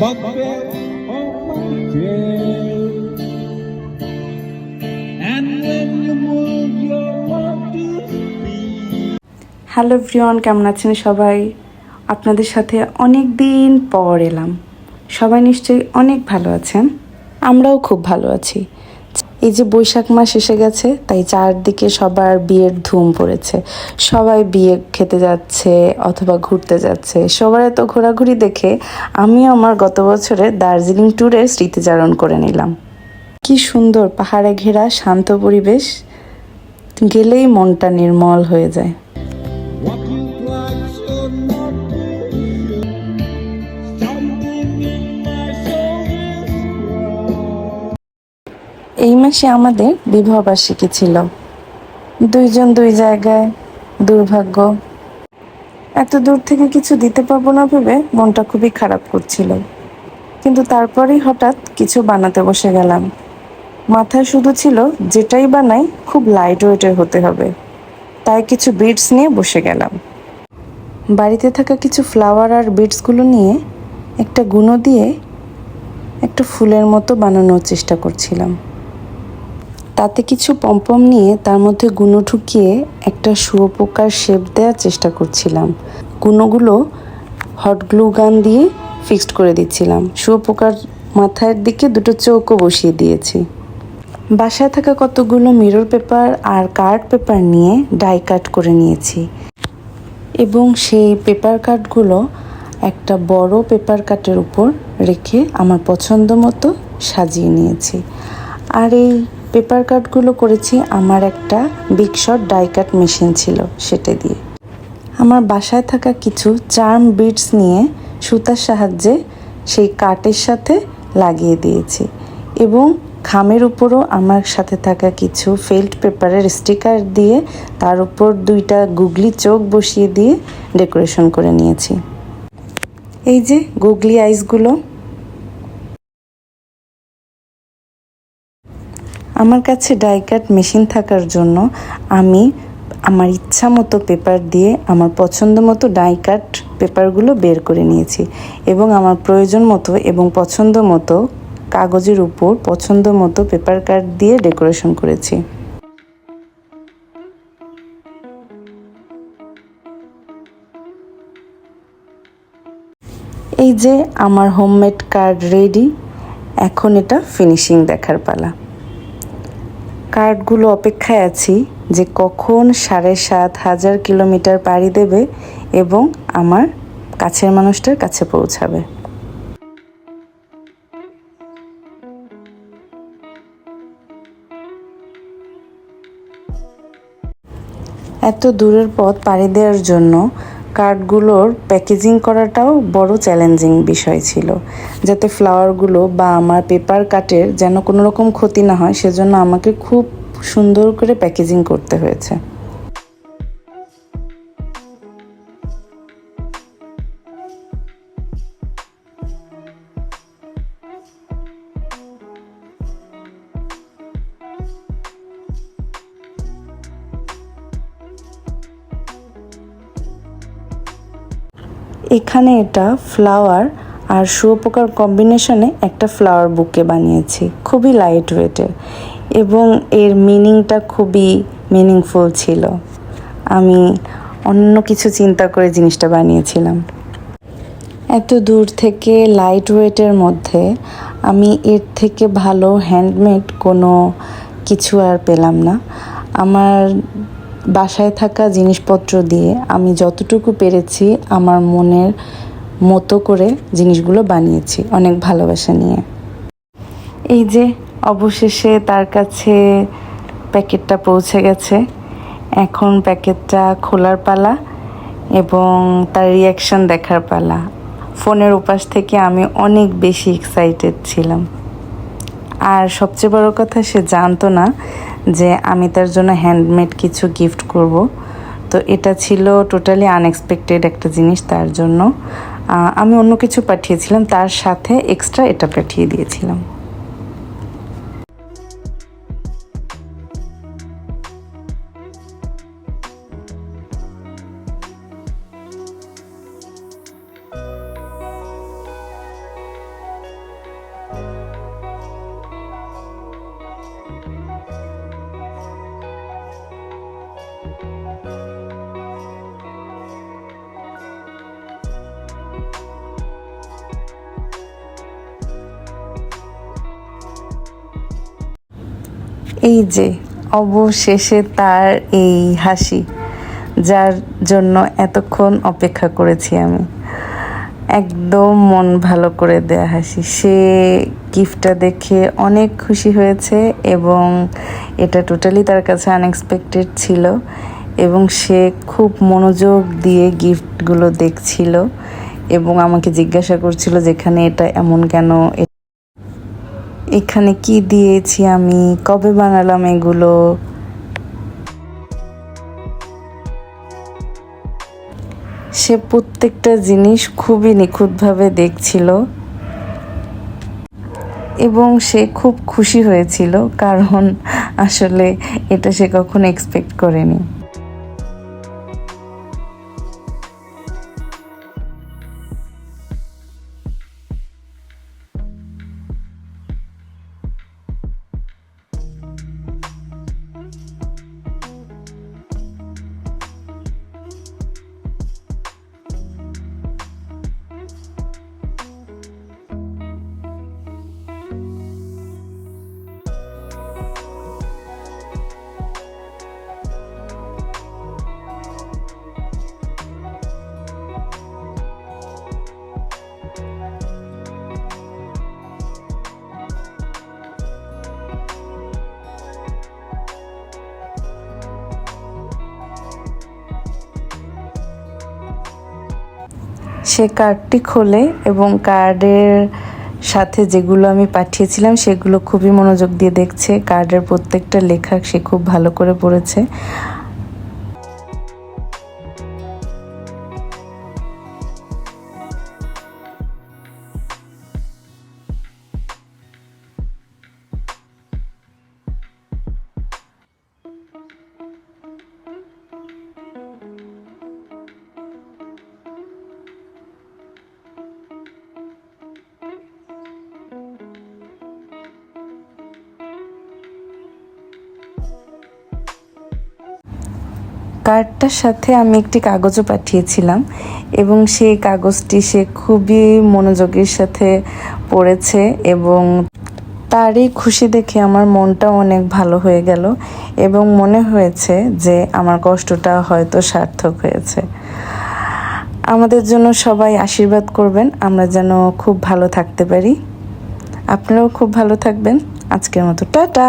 bugbear on my tail. And when you move your to. Hello ভ্রিয়ন কেমন আছেন সবাই আপনাদের সাথে অনেক দিন পর এলাম সবাই নিশ্চয়ই অনেক ভালো আছেন আমরাও খুব ভালো আছি এই যে বৈশাখ মাস এসে গেছে, তাই চারদিকে সবার বিয়ের ধুম পড়েছে। সবাই বিয়ে খেতে যাচ্ছে অথবা ঘুরতে যাচ্ছে। সবার এত ঘোরাঘুরি দেখে আমি আমার গত বছরে দার্জিলিং ট্যুরের স্মৃতিচারণ করে নিলাম। কি সুন্দর পাহাড়ে ঘেরা শান্ত পরিবেশ, গেলেই মনটা নির্মল হয়ে যায়। এই মাসে আমাদের বিবাহবার্ষিকী ছিল। দুইজন দুই জায়গায়, দুর্ভাগ্য। এত দূর থেকে কিছু দিতে পারব না ভেবে মনটা খুবই খারাপ করছিল। কিন্তু তারপরেই হঠাৎ কিছু বানাতে বসে গেলাম। মাথায় শুধু ছিল, যেটাই বানাই, খুব লাইট ওয়েটের হতে হবে। তাই কিছু বিটস নিয়ে বসে গেলাম। বাড়িতে থাকা কিছু ফ্লাওয়ার আর বিটসগুলো নিয়ে একটা গুঁড়ো দিয়ে একটা ফুলের মতো বানানোর চেষ্টা করছিলাম। তাতে কিছু পম্পম নিয়ে তার মধ্যে গুঁড়ো ঢুকিয়ে একটা শুয়োপোকার শেপ দেওয়ার চেষ্টা করছিলাম। গুঁড়োগুলো হট গ্লু গান দিয়ে ফিক্সড করে দিচ্ছিলাম। শুয়োপোকার মাথার দিকে দুটো চৌকো বসিয়ে দিয়েছি। বাসায় থাকা কতগুলো মিরর পেপার আর কার্ড পেপার নিয়ে ডাই কাট করে নিয়েছি। এবং সেই পেপার কাটগুলো একটা বড় পেপার কাটের উপর রেখে আমার পছন্দ মতো সাজিয়ে নিয়েছি। আর এই পেপার কাটগুলো করেছি, আমার একটা Big Shot die cut machine ছিল সেটা দিয়ে। আমার বাসায় থাকা কিছু চার্ম বিটস নিয়ে সুতার সাহায্যে সেই কাটের সাথে লাগিয়ে দিয়েছি এবং খামের উপরও আমার সাথে থাকা কিছু ফেল্ট পেপারের স্টিকার দিয়ে তার উপর দুইটা গুগলি চোখ বসিয়ে দিয়ে ডেকোরেশন করে নিয়েছি। এই যে গুগলি আইসগুলো আমার কাছে ডাইকাট মেশিন থাকার জন্য আমি আমার ইচ্ছা মতো পেপার দিয়ে আমার পছন্দ মতো ডাইকাট পেপারগুলো বের করে নিয়েছি এবং আমার প্রয়োজন মতো এবং পছন্দ মতো কাগজের উপর পছন্দ মতো পেপার কাট দিয়ে ডেকোরেশন করেছি। এই যে আমার হোমমেড কার্ড রেডি এখন এটা ফিনিশিং দেখার পালা। কার্ডগুলো অপেক্ষায় আছি যে কখন সাড়ে সাত হাজার কিলোমিটার পাড়ি দেবে এবং আমার কাছের মানুষটার কাছে পৌঁছাবে। এত দূরের পথ পাড়ি দেওয়ার জন্য কার্ডগুলোর প্যাকেজিং করাটাও বড় চ্যালেঞ্জিং বিষয় ছিল। যাতে ফ্লাওয়ারগুলো বা আমার পেপার কাটের যেন কোনো রকম ক্ষতি না হয়, সেজন্য আমাকে খুব সুন্দর করে প্যাকেজিং করতে হয়েছে। এখানে এটা ফ্লাওয়ার আর শুয়োপোকার কম্বিনেশনে একটা ফ্লাওয়ার বুকে বানিয়েছি। খুবই লাইট ওয়েটের এবং এর মিনিংটা খুবই মিনিংফুল ছিল। আমি অন্য কিছু চিন্তা করে জিনিসটা বানিয়েছিলাম। এত দূর থেকে লাইট ওয়েটের মধ্যে আমি এর থেকে ভালো হ্যান্ডমেড কোনো কিছু আর পেলাম না। আমার বাসায় থাকা জিনিসপত্র দিয়ে আমি যতটুকু পেরেছি আমার মনের মতো করে জিনিসগুলো বানিয়েছি অনেক ভালোবাসা নিয়ে। এই যে অবশেষে তার কাছে প্যাকেটটা পৌঁছে গেছে। এখন প্যাকেটটা খোলার পালা এবং তার রিয়াকশন দেখার পালা। ফোনের উপাস থেকে আমি অনেক বেশি এক্সাইটেড ছিলাম। আর সবচেয়ে বড় কথা, সে জানতো না যে আমি তার জন্য হ্যান্ডমেড কিছু গিফট করব। তো এটা ছিল টোটালি আনএক্সপেক্টেড একটা জিনিস তার জন্য। আমি অন্য কিছু পাঠিয়েছিলাম, তার সাথে এক্সট্রা এটা পাঠিয়ে দিয়েছিলাম। এই যে, অবশেষে তার এই হাসি, যার জন্য এতক্ষণ অপেক্ষা করেছি আমি। একদম মন ভালো করে দেয়া হাসি। সে গিফটটা দেখে অনেক খুশি হয়েছে এবং এটা টোটালি তার কাছে আনএক্সপেক্টেড ছিল এবং সে খুব মনোযোগ দিয়ে গিফটগুলো দেখছিল এবং আমাকে জিজ্ঞাসা করছিল যেখানে এটা, এমন কেন এখানে কি দিয়েছি আমি? কবে বানালাম এগুলো? সে প্রত্যেকটা জিনিস খুবই নিখুঁতভাবে দেখছিল। এবং সে খুব খুশি হয়েছিল, কারণ আসলে এটা সে কখনো এক্সপেক্ট করেনি। সে কার্ডটি খোলে এবং কার্ডের সাথে যেগুলো আমি পাঠিয়েছিলাম, সেগুলো খুবই মনোযোগ দিয়ে দেখছে। কার্ডের প্রত্যেকটা লেখা সে খুব ভালো করে পড়েছে। কার্ডটার সাথে আমি একটি কাগজও পাঠিয়েছিলাম এবং সেই কাগজটি সে খুবই মনোযোগের সাথে পড়েছে এবং তারই খুশি দেখে আমার মনটা অনেক ভালো হয়ে গেল এবং মনে হয়েছে যে আমার কষ্টটা হয়তো সার্থক হয়েছে। আমাদের জন্য সবাই আশীর্বাদ করবেন, আমরা যেন খুব ভালো থাকতে পারি। আপনারাও খুব ভালো থাকবেন। আজকের মতো টাটা!